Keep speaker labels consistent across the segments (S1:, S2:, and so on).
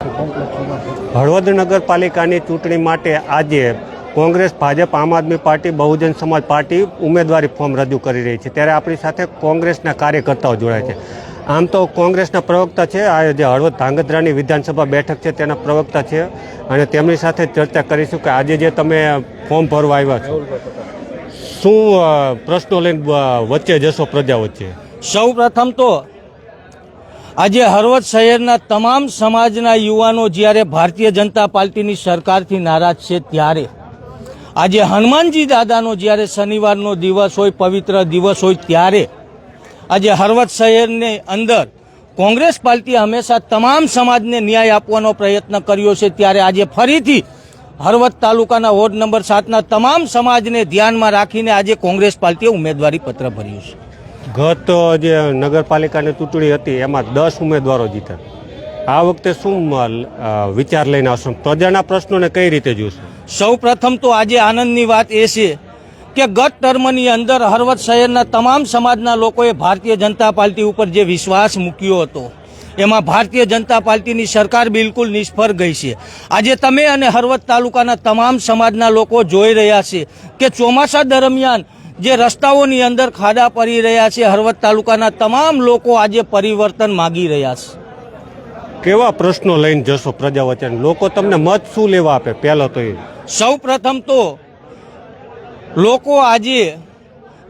S1: હળવદ નગરપાલિકાની ચૂંટણી માટે આજે કોંગ્રેસ, ભાજપ, આમ આદમી પાર્ટી, બહુજન સમાજ પાર્ટી ઉમેદવારી ફોર્મ રજૂ કરી રહી છે. ત્યારે આપણી સાથે કોંગ્રેસના કાર્યકર્તાઓ જોડાય છે. આમ તો કોંગ્રેસના પ્રવક્તા છે, આ જે હળવદ ધાંગધ્રાની વિધાનસભા બેઠક છે તેના પ્રવક્તા છે અને તેમની સાથે ચર્ચા કરીશું કે આજે જે તમે ફોર્મ ભરવા આવ્યા છો, શું પ્રશ્નો લઈને વચ્ચે જશો પ્રજા વચ્ચે?
S2: સૌ તો આજે હળવદ શહેરના તમામ સમાજના યુવાનો જ્યારે ભારતીય જનતા પાર્ટીની સરકારથી નારાજ છે ત્યારે. આજે હનુમાનજી દાદાનો જ્યારે શનિવારનો દિવસ હોય, પવિત્ર દિવસ હોય ત્યારે આજે હળવદ શહેરને અંદર કોંગ્રેસ પાર્ટીએ હંમેશા તમામ સમાજને ન્યાય આપવાનો પ્રયત્ન કર્યો છે ત્યારે આજે ફરીથી હળવદ તાલુકાના વોર્ડ નંબર સાતના તમામ સમાજને ધ્યાનમાં રાખીને આજે કોંગ્રેસ પાર્ટીએ ઉમેદવારી પત્ર ભર્યું છે.
S1: ગત જે નગરપાલિકાની ચૂંટણી હતી, એમાં દસ ઉમેદવારો જીત્યા. આ વખતે શું વિચાર લઈને આવશો? પ્રજાના પ્રશ્નોને કઈ રીતે જોશો?
S2: સૌ પ્રથમ તો આજે આનંદની વાત એ છે કે ગત ટર્મની અંદર હળવદ શહેરના તમામ સમાજના લોકોએ ભારતીય જનતા પાર્ટી ઉપર જે વિશ્વાસ મૂક્યો હતો, એમાં ભારતીય જનતા પાર્ટીની સરકાર બિલકુલ નિષ્ફળ ગઈ છે. આજે તમે અને હળવદ તાલુકાના તમામ સમાજના લોકો જોઈ રહ્યા છે કે ચોમાસા દરમિયાન જે રસ્તાઓની અંદર ખાડા પડી રહ્યા છે હળવદ તાલુકાના તમામ લોકો આજે પરિવર્તન માગી રહ્યા છે.
S1: કેવા પ્રશ્નો લઈને જશો પ્રજા વચ્ચે લોકો તમને મત શું લેવા આપે? પહેલો તો એ.
S2: સૌ પ્રથમ તો લોકો આજે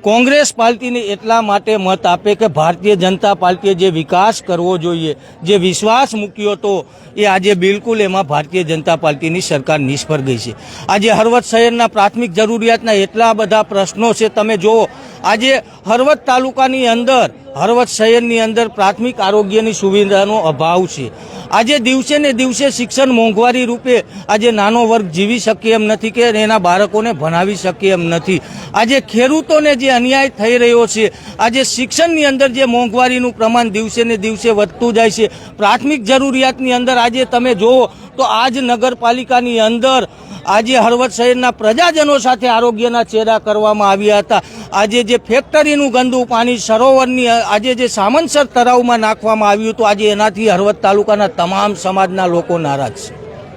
S2: કોંગ્રેસ પાર્ટીને એટલા માટે મત આપે કે ભારતીય જનતા પાર્ટીએ જે વિકાસ કરવો જોઈએ, જે વિશ્વાસ મૂક્યો હતો એ આજે બિલકુલ એમાં ભારતીય જનતા પાર્ટીની સરકાર નિષ્ફળ ગઈ છે. આજે હળવદ શહેરના પ્રાથમિક જરૂરિયાતના એટલા બધા પ્રશ્નો છે, તમે જુઓ આજે હળવદ તાલુકાની અંદર હરવત શહેરની અંદર પ્રાથમિક આરોગ્યની સુવિધાનો અભાવ છે. આજે દિવસે ને દિવસે શિક્ષણ મોંઘવારી રૂપે આજે નાનો વર્ગ જીવી શકે એમ નથી કે એના બાળકોને ભણાવી શકે એમ નથી. આજે ખેડૂતોને જે અન્યાય થઈ રહ્યો છે, આજે શિક્ષણની અંદર જે મોંઘવારીનું પ્રમાણ દિવસે ને દિવસે વધતું જાય છે. પ્રાથમિક જરૂરિયાતની અંદર આજે તમે જુઓ તો આજ નગરપાલિકાની અંદર આજે હળવદ શહેરના પ્રજાજનો સાથે આરોગ્યના ચેડા કરવામાં આવ્યા હતા. આજે જે ફેક્ટરીનું ગંદુ પાણી સરોવરની આજે જે સામંતસર તળાવમાં નાખવામાં આવ્યું હતું, આજે એનાથી હળવદ તાલુકાના તમામ સમાજના લોકો નારાજ છે.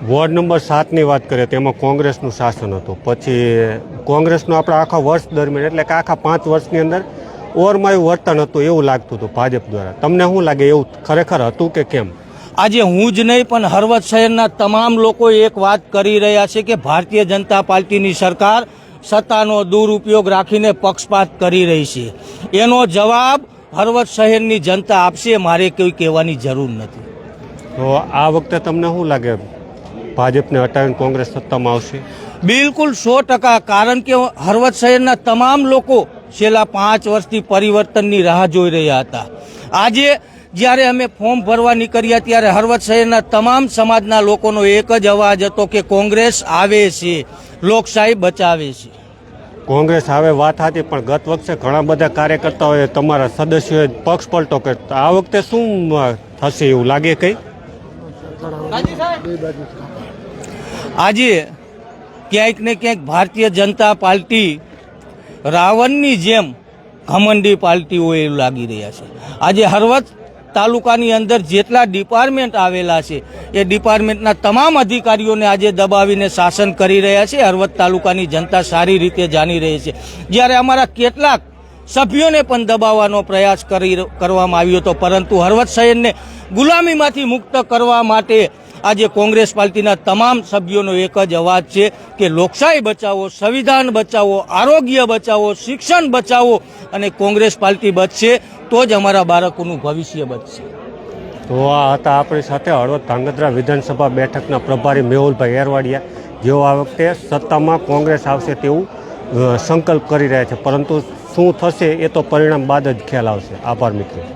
S1: વોર્ડ નંબર સાતની વાત કરીએ તેમાં કોંગ્રેસનું શાસન હતું. પછી કોંગ્રેસનું આપણે આખા વર્ષ દરમિયાન, એટલે કે આખા પાંચ વર્ષની અંદર ઓરમાયું વર્તન હતું એવું લાગતું હતું ભાજપ દ્વારા. તમને શું લાગે? એવું ખરેખર હતું કે કેમ?
S2: આજે હું જ નહીં પણ હરવત શહેરના તમામ લોકો એક વાત કરી રહ્યા છે કે ભારતીય જનતા પાર્ટીની સરકાર સત્તાનો દુરુપયોગ રાખીને પક્ષપાત કરી રહી છે. એનો જવાબ હરવત શહેરની જનતા આપશે મારે કોઈ કહેવાની જરૂર નથી.
S1: તો આ વખતે તમને શું લાગે? ભાજપને હટાવીને કોંગ્રેસ સત્તામાં આવશે?
S2: બિલકુલ સો ટકા કારણ કે હરવત શહેરના તમામ લોકો છેલ્લા પાંચ વર્ષથી પરિવર્તનની રાહ જોઈ રહ્યા હતા. આજે જ્યારે અમે ફોર્મ ભરવા નીકળ્યા ત્યારે હરવત શહેરના તમામ સમાજના લોકોનો એક જ અવાજ હતો કે કોંગ્રેસ આવે છે લોકશાહી બચાવે છે.
S1: કોંગ્રેસ આવે વાત હતી પણ ગત વખતે ઘણા બધા કાર્યકર્તાઓએ તમારા સદસ્યોએ પક્ષ પલટો કર્યો. આ વખતે શું થશે એવું લાગે કઈ?
S2: આજે ક્યાંક ને ક્યાંક ભારતીય જનતા પાર્ટી રાવણની જેમ ઘમંડી પાર્ટી હોય એવું લાગી રહ્યા છે. આજે હળવદ તાલુકાની અંદર જેટલા ડિપાર્ટમેન્ટ આવેલા છે, એ ડિપાર્ટમેન્ટના તમામ અધિકારીઓને આજે દબાવીને શાસન કરી રહ્યા છે. હળવદ તાલુકાની જનતા સારી રીતે જાણી રહી છે. જ્યારે અમારા કેટલાક સભ્યોને પણ દબાવવાનો પ્રયાસ કરી કરવામાં આવ્યો હતો, પરંતુ હળવદ શહેરને ગુલામીમાંથી મુક્ત કરવા માટે આજે કોંગ્રેસ પાર્ટીના તમામ સભ્યોનો એક જ અવાજ છે કે લોકશાહી બચાવો, સંવિધાન બચાવો, આરોગ્ય બચાવો, શિક્ષણ બચાવો અને કોંગ્રેસ પાર્ટી બચશે તો જ અમારા બાળકોનું ભવિષ્ય બચશે.
S1: તો આ હતા આપણી સાથે હળવદ ધાંગધ્રા વિધાનસભા બેઠકના પ્રભારી મેહુલભાઈ એરવાડિયા. જેઓ આ વખતે સત્તામાં કોંગ્રેસ આવશે તેવું સંકલ્પ કરી રહ્યા છે. પરંતુ શું થશે એ તો પરિણામ બાદ જ ખ્યાલ આવશે. આભાર મિત્રો.